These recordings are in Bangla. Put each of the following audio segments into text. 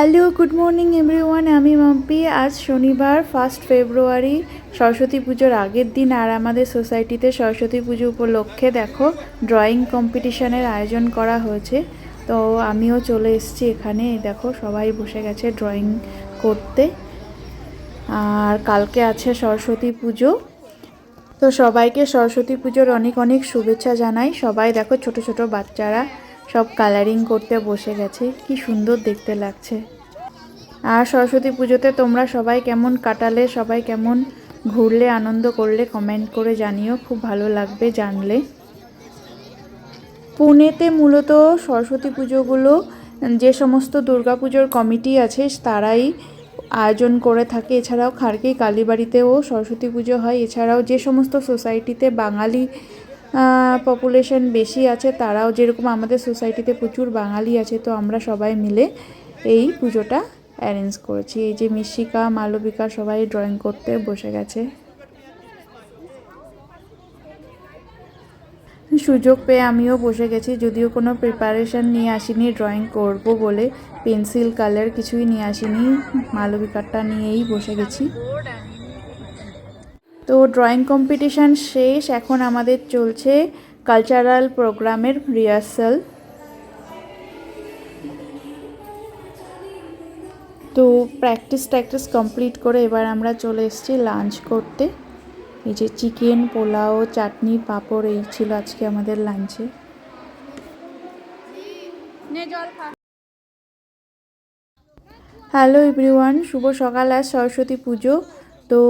Hello, good morning everyone. আমি মাম্পি। আজ শনিবার ফার্স্ট ফেব্রুয়ারি সরস্বতী পুজোর আগের দিন আর আমাদের সোসাইটিতে সরস্বতী পুজো উপলক্ষে দেখো ড্রয়িং কম্পিটিশনের আয়োজন করা হয়েছে। তো আমিও চলে এসেছি এখানে। দেখো, সবাই বসে গেছে ড্রয়িং করতে। আর কালকে আছে সরস্বতী পুজো। তো সবাইকে সরস্বতী পুজোর অনেক অনেক শুভেচ্ছা জানাই। সবাই দেখো, ছোট ছোট বাচ্চারা সব কালারিং করতে বসে গেছে, কি সুন্দর দেখতে লাগছে। আর সরস্বতী পুজোতে তোমরা সবাই কেমন কাটালে, সবাই কেমন ঘুরলে, আনন্দ করলে কমেন্ট করে জানিও, খুব ভালো লাগবে জানলে। পুনেতে মূলত সরস্বতী পুজোগুলো, যে সমস্ত দুর্গাপুজোর কমিটি আছে, তারাই আয়োজন করে থাকে। এছাড়াও খাড়কি কালীবাড়িতেও সরস্বতী পুজো হয়। এছাড়াও যে সমস্ত সোসাইটিতে বাঙালি পপুলেশন বেশি আছে, তারাও যেরকম আমাদের সোসাইটিতে প্রচুর বাঙালি আছে, তো আমরা সবাই মিলে এই পুজোটা অ্যারেঞ্জ করেছি। এই যে মিশিকা, মালবিকা সবাই ড্রয়িং করতে বসে গেছে। সুযোগ পেয়ে আমিও বসে গেছি, যদিও কোনো প্রিপারেশন নিয়ে আসিনি ড্রয়িং করব বলে পেন্সিল কালার কিছুই নিয়ে আসিনি মালবিকারটা নিয়েই বসে গেছি। তো ড্রয়িং কম্পিটিশান শেষ এখন আমাদের চলছে কালচারাল প্রোগ্রামের রিহার্সাল তো প্র্যাকটিস ট্র্যাকটিস কমপ্লিট করে এবার আমরা চলে এসেছি লাঞ্চ করতে। এই যে চিকেন পোলাও চাটনি পাঁপড় এই ছিল আজকে আমাদের লাঞ্চে হ্যালো এভরিওয়ান শুভ সকাল আজ সরস্বতী পুজো। তো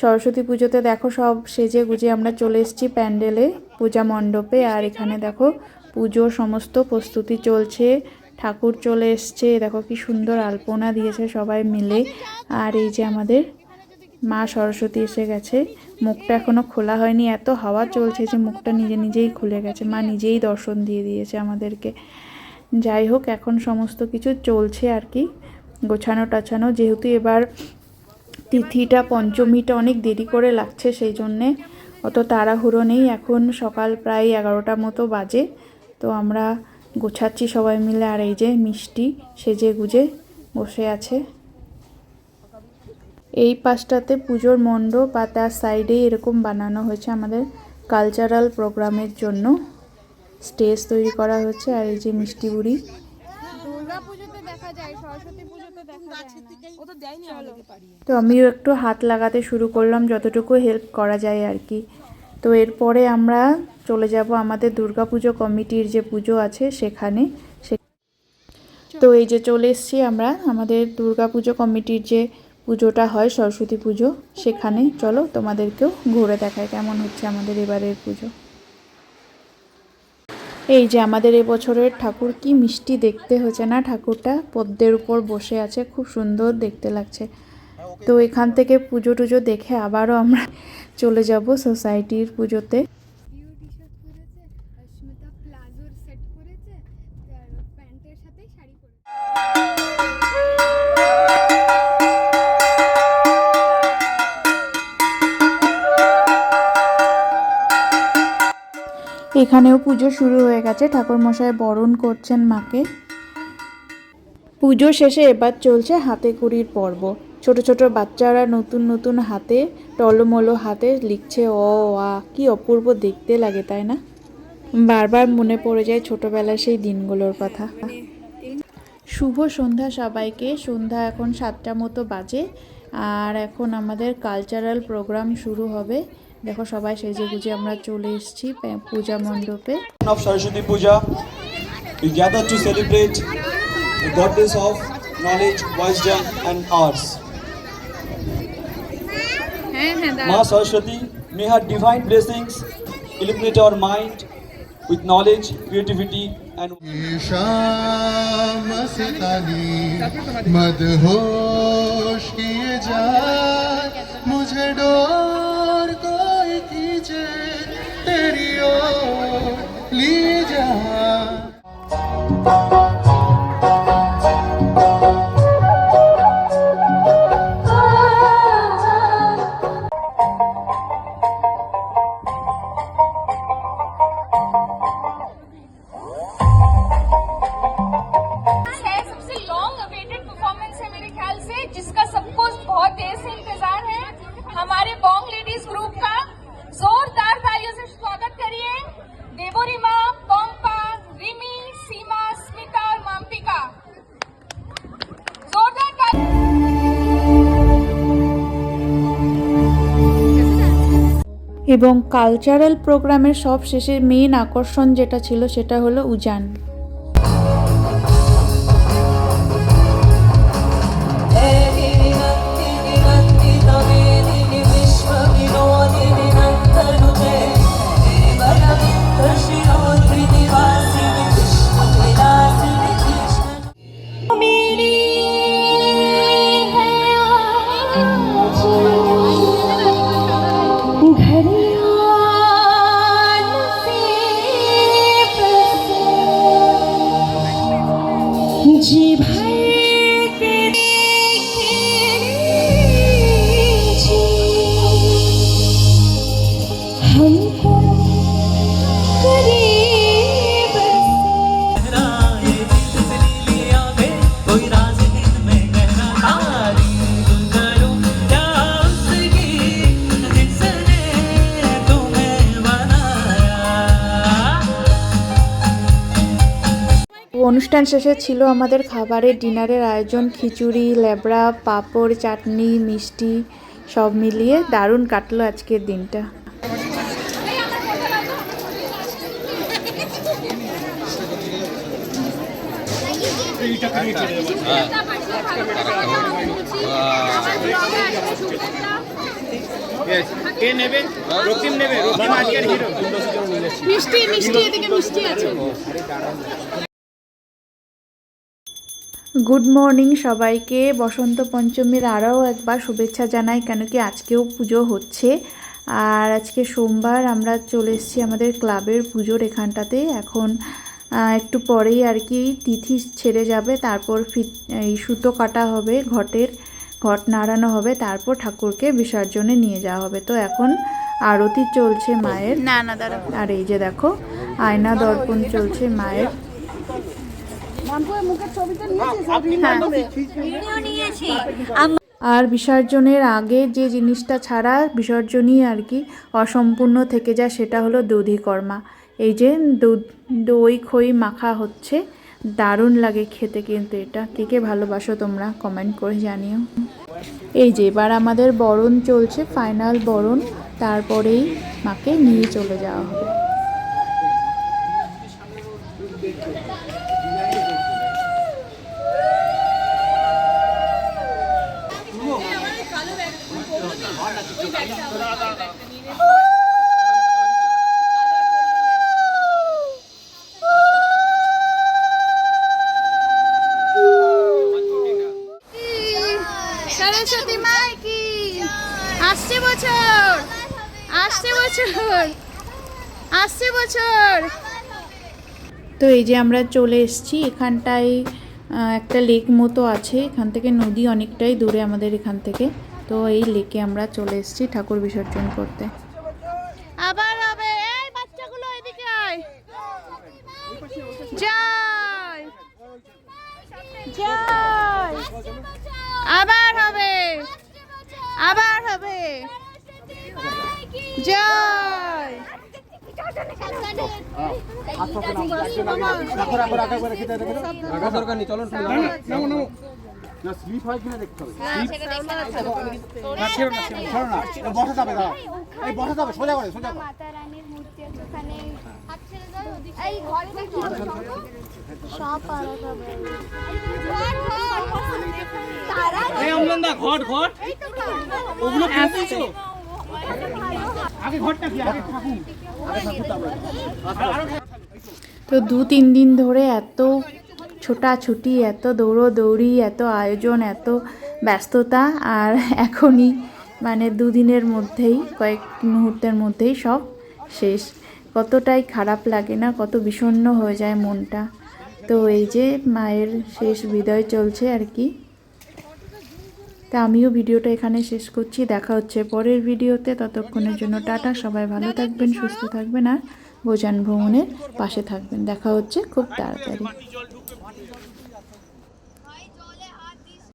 সরস্বতী পুজোতে দেখো সব সেজে গুজে আমরা চলে এসেছি প্যান্ডেলে, পূজা মণ্ডপে। আর এখানে দেখো পুজোর সমস্ত প্রস্তুতি চলছে, ঠাকুর চলে এসছে। দেখো কি সুন্দর আলপনা দিয়েছে সবাই মিলে। আর এই যে আমাদের মা সরস্বতী এসে গেছে। মুখটা এখনও খোলা হয়নি, এত হাওয়া চলছে যে মুখটা নিজে নিজেই খুলে গেছে। মা নিজেই দর্শন দিয়ে দিয়েছে আমাদেরকে। যাই হোক, এখন সমস্ত কিছু চলছে আর কি। গোছানো টাছানো যেহেতু এবার তিথিটা, পঞ্চমীটা অনেক দেরি করে লাগছে সেই জন্যে। অত তাড়াহুড়ো নেই, এখন সকাল প্রায় এগারোটা মতো বাজে। তো আমরা গোছাচ্ছি সবাই মিলে আর এই যে মিষ্টি সেজে গুজে বসে আছে। এই পাশটাতে পুজোর মণ্ডপ আর তার সাইডে এরকম বানানো হয়েছে আমাদের কালচারাল প্রোগ্রামের জন্য। স্টেজ তৈরি করা হচ্ছে আর এই যে মিষ্টি বুড়ি। দুর্গা পুজোতে দেখা যায় সরস্বতী তো আমিও একটু হাত লাগাতে শুরু করলাম যতটুকু হেল্প করা যায় আর কি। তো এরপরে আমরা চলে যাব আমাদের দুর্গাপুজো কমিটির যে পুজো আছে সেখানে। সে তো এই যে চলে এসেছি আমরা আমাদের দুর্গাপুজো কমিটির যে পুজোটা হয় সরস্বতী পুজো সেখানে। চলো তোমাদেরকেও ঘুরে দেখায় কেমন হচ্ছে আমাদের এবারের পুজো। এই যে আমাদের এবছরের ঠাকুর কি মিষ্টি দেখতে হচ্ছে না? ঠাকুরটা পদ্মের উপর বসে আছে, খুব সুন্দর দেখতে লাগছে। তো এখান থেকে পুজো টুজো দেখে আবারও আমরা চলে যাব সোসাইটির পুজোতে। এখানেও পুজো শুরু হয়ে গেছে। ঠাকুর মশাই বরণ করছেন মাকে। পুজো শেষে এবার চলছে হাতে কুড়ির পর্ব। ছোট ছোট বাচ্চারা নতুন নতুন হাতে, টলমলো হাতে লিখছে অ, আ। কি অপূর্ব দেখতে লাগে, তাই না? বারবার মনে পড়ে যায় ছোটবেলার সেই দিনগুলোর কথা। শুভ সন্ধ্যা সবাইকে। সন্ধ্যা এখন সাতটা মতো বাজে। আর এখন আমাদের কালচারাল প্রোগ্রাম শুরু হবে। দেখো সবাই সেজে গুজে আমরা চলে এসেছি পে- পূজা মণ্ডপে of Saraswati Puja, we gather to celebrate the goddess of knowledge, wisdom, and arts. Ma Saraswati, may her divine blessings illuminate our mind with knowledge, creativity, and शाम सितानी मदहोश किए जा मुझे डोर कोई खींचे तेरी ओर ली जा এবং কালচারাল প্রোগ্রামের সব শেষে মেন আকর্ষণ যেটা ছিল সেটা হলো উজান। 起拍 অনুষ্ঠান শেষে ছিল আমাদের খাবারের ডিনারের আয়োজন, খিচুড়ি লেবড়া পাঁপড়, চাটনি, মিষ্টি, সব মিলিয়ে দারুণ কাটলো আজকের দিনটা। মিষ্টি মিষ্টি, এদিকে মিষ্টি আছে। গুড মর্নিং সবাইকে। বসন্ত পঞ্চমীর আরও একবার শুভেচ্ছা জানাই কেন কি আজকেও পুজো হচ্ছে। আর আজকে সোমবার আমরা চলে এসেছি আমাদের ক্লাবের পুজোর এখানটাতে। এখন একটু পরেই আর কি তিথি ছেড়ে যাবে তারপর এই সুতো কাটা হবে ঘটের ঘট নাড়ানো হবে তারপর ঠাকুরকে বিসর্জনে নিয়ে যাওয়া হবে। তো এখন আরতি চলছে মায়ের। আর এই যে দেখো আয়না দর্পণ চলছে মায়ের। আর বিসর্জনের আগে যে জিনিসটা ছাড়া বিসর্জনই আর কি অসম্পূর্ণ থেকে যায় সেটা হলো দধিকর্মা এই যে দুধ দই খই মাখা হচ্ছে দারুণ লাগে খেতে কিন্তু এটা। কে কে ভালোবাসো তোমরা কমেন্ট করে জানিও। এই যে এবার আমাদের বরণ চলছে ফাইনাল বরণ। তারপরেই মাকে নিয়ে চলে যাওয়া হবে সরস্বতী মাই কি আসছে বছর আসছে বছর আসছে বছর তো এই যে আমরা চলে এসেছি এখানটায় একটা লেক মতো আছে। এখান থেকে নদী অনেকটাই দূরে আমাদের এখান থেকে। তো এই লেকে আমরা চলে এসেছি ঠাকুর বিসর্জন করতে। আবার হবে। এই বাচ্চাগুলো এদিকে আয়। জয়! জয়! আবার হবে। আবার হবে। জয়! এই ঘট ঘট। ওগুলো তো দু, তিন দিন ধরে এত ছোটাছুটি, এত দৌড়োদৌড়ি, এত আয়োজন, এত ব্যস্ততা, আর এখনই মানে দুদিনের মধ্যেই, কয়েক মুহূর্তের মধ্যেই সব শেষ। কতটাই খারাপ লাগে না, কত বিষণ্ণ হয়ে যায় মনটা। তো এই যে মায়ের শেষ বিদায় চলছে আর কি। তা আমিও ভিডিওটা এখানে শেষ করছি। দেখা হচ্ছে পরের ভিডিওতে। ততক্ষণের জন্য টাটা। সবাই ভালো থাকবেন, সুস্থ থাকবেন আর ভোজান ভ্রমণের পাশে থাকবেন। দেখা হচ্ছে খুব তাড়াতাড়ি।